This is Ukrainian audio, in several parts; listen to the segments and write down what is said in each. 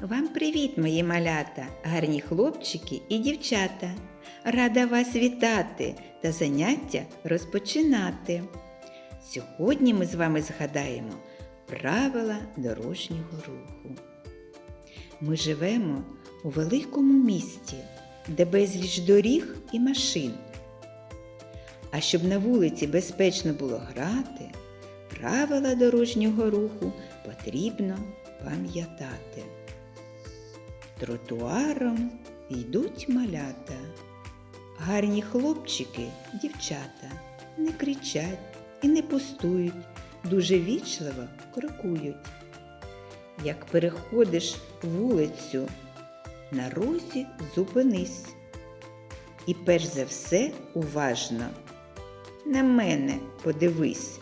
Вам привіт, мої малята, гарні хлопчики і дівчата. Рада вас вітати та заняття розпочинати. Сьогодні ми з вами згадаємо правила дорожнього руху. Ми живемо у великому місті, де безліч доріг і машин. А щоб на вулиці безпечно було грати, правила дорожнього руху потрібно пам'ятати. Тротуаром йдуть малята, гарні хлопчики, дівчата не кричать і не пустують, дуже вічливо крокують. Як переходиш вулицю, на розі зупинись. І перш за все уважно на мене подивись.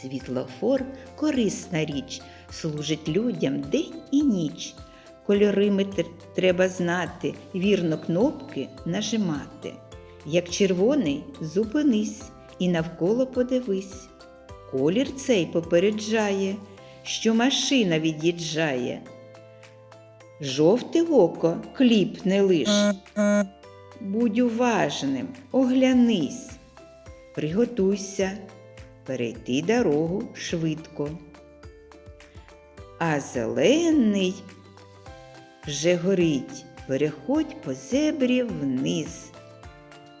Світлофор корисна річ, служить людям день і ніч. Кольори ми треба знати, вірно кнопки нажимати. Як червоний зупинись і навколо подивись. Колір цей попереджає, що машина від'їжджає. Жовте око кліп не лиш. Будь уважним, оглянись, приготуйся, перейти дорогу швидко. А зелений вже горить, переходь по зебрі вниз.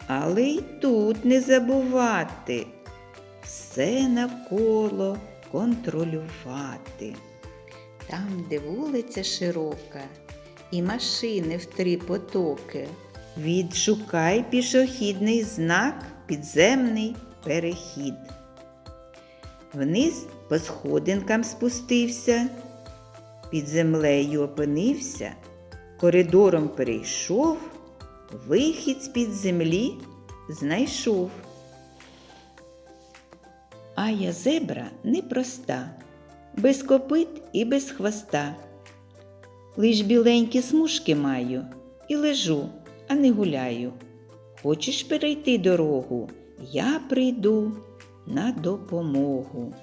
Але й тут не забувати все навколо контролювати. Там, де вулиця широка, і машини в три потоки. Відшукай пішохідний знак підземний перехід. Вниз по сходинкам спустився, під землею опинився, коридором перейшов, вихід з-під землі знайшов. А я зебра непроста, без копит і без хвоста. Лиш біленькі смужки маю і лежу, а не гуляю. Хочеш перейти дорогу, я прийду на допомогу.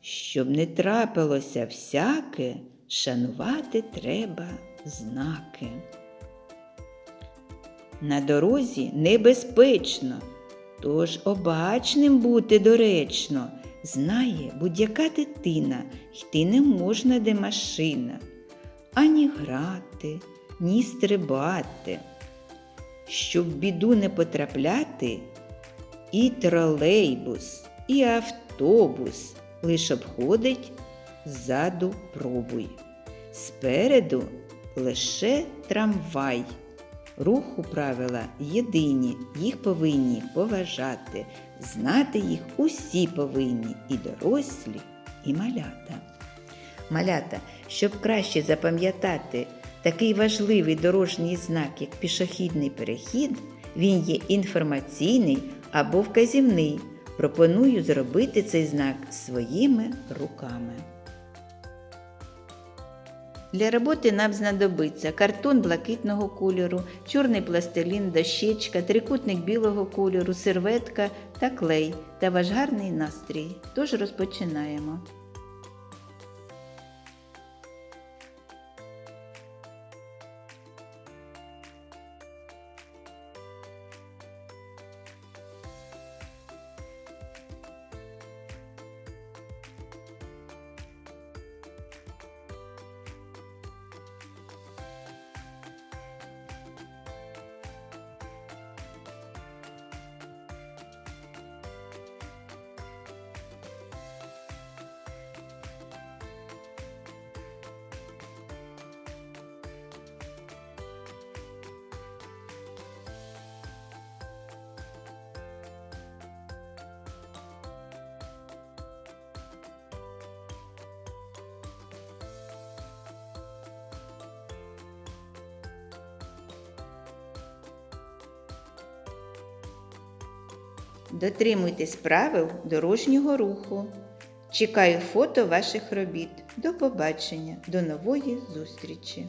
Щоб не трапилося всяке, шанувати треба знаки. На дорозі небезпечно, тож обачним бути доречно. Знає будь-яка дитина, йти не можна, де машина, ані грати, ні стрибати. Щоб в біду не потрапляти, і тролейбус, і автобус лиш обходить ззаду пробуй. Спереду лише трамвай. Руху правила єдині, їх повинні поважати, знати їх усі повинні, і дорослі, і малята. Малята, щоб краще запам'ятати такий важливий дорожній знак, як пішохідний перехід, він є інформаційний або вказівний. Пропоную зробити цей знак своїми руками. Для роботи нам знадобиться картон блакитного кольору, чорний пластилін, дощечка, трикутник білого кольору, серветка та клей та ваш гарний настрій. Тож розпочинаємо. Дотримуйтесь правил дорожнього руху. Чекаю фото ваших робіт. До побачення, до нової зустрічі!